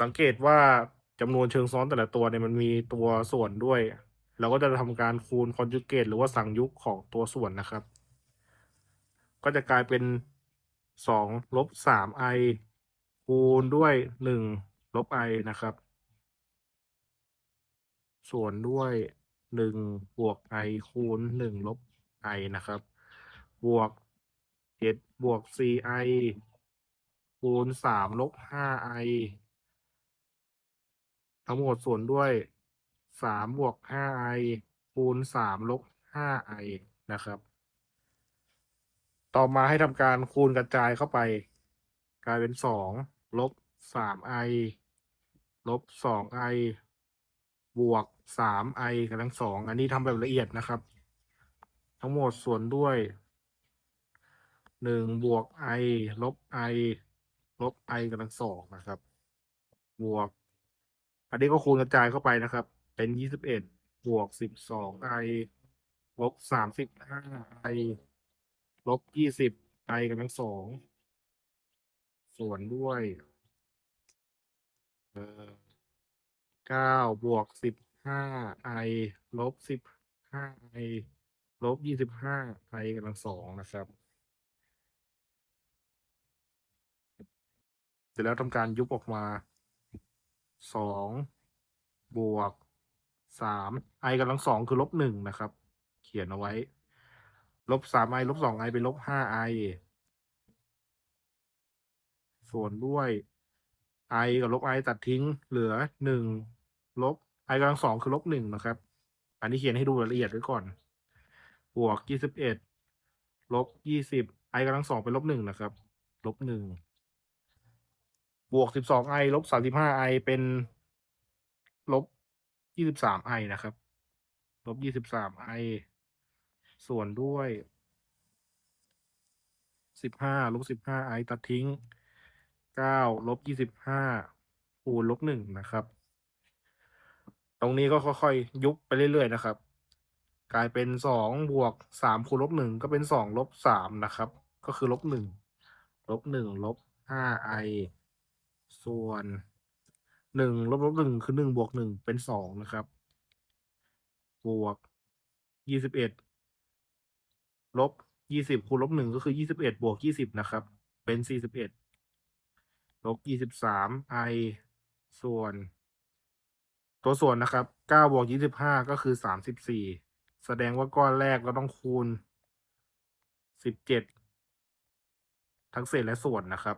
สังเกตว่าจำนวนเชิงซ้อนแต่ละตัวเนี่ยมันมีตัวส่วนด้วย เราก็จะทำการคูณ conjugate หรือว่าสั่งยุกของตัวส่วนนะครับ ก็จะกลายเป็นสองลบสาม i คูณด้วยหนึ่งลบ i นะครับ ส่วนด้วยหนึ่งบวก i คูณหนึ่งลบ i นะครับ บวกเจ็ดบวก 4i คูณสามลบห้า i ทั้งหมดส่วนด้วยสามบวกห้า i คูณสามลบห้า i นะครับ ต่อมาให้ทำการคูณกระจายเข้าไป กลายเป็นสองลบสาม i ลบสอง i บวกสาม i กำลังสองอันนี้ทำแบบละเอียดนะครับ ทั้งหมดส่วนด้วยหนึ่งบวก i ลบ i ลบ i กำลังสองนะครับ บวก อันนี้ก็คูณกระจายเข้าไปนะครับ เป็นยี่สิบเอ็ดบวกสิบสอง i ลบสามสิบห้า i ลบยี่สิบ i กำลังสองส่วนด้วยเออเก้าบวกสิบห้า i ลบสิบห้า i ลบยี่สิบห้า i กำลังสองนะครับ เสร็จแล้วทำการยุบออกมา สองบวกสาม i กำลังสองคือลบหนึ่งนะครับ เขียนเอาไว้ ลบสาม i ลบสอง i เป็นลบห้า i ส่วนด้วย i กับลบ i ตัดทิ้งเหลือหนึ่งลบ i กำลังสองคือลบหนึ่งนะครับ อันนี้เขียนให้ดูรายละเอียดไว้ก่อน บวกยี่สิบเอ็ดลบยี่สิบ i กำลังสองเป็นลบหนึ่งนะครับ ลบหนึ่ง บวกสิบสอง i ลบสามสิบห้า i เป็นลบยี่สิบสาม i นะครับ ลบยี่สิบสาม i ส่วนด้วยสิบห้าลบสิบห้า i ตัดทิ้งเก้าลบยี่สิบห้าคูณลบหนึ่งนะครับ ตรงนี้ก็ค่อยๆ ยุบไปเรื่อยๆนะครับ กลายเป็นสองบวกสามคูณลบหนึ่งก็เป็นสองลบสามนะครับ ก็คือลบหนึ่งลบหนึ่งลบห้า i ส่วนหนึ่งลบลบหนึ่งคือหนึ่งบวกหนึ่งเป็นสองนะครับ บวกยี่สิบเอ็ดลบยี่สิบคูณลบหนึ่งก็คือยี่สิบเอ็ดบวกยี่สิบนะครับ เป็นสี่สิบเอ็ดลบยี่สิบสาม i ส่วน ตัวส่วนนะครับเก้าบวกยี่สิบห้าก็คือสามสิบสี่แสดงว่าก้อนแรกเราต้องคูณสิบเจ็ดทั้งเศษและส่วนนะครับ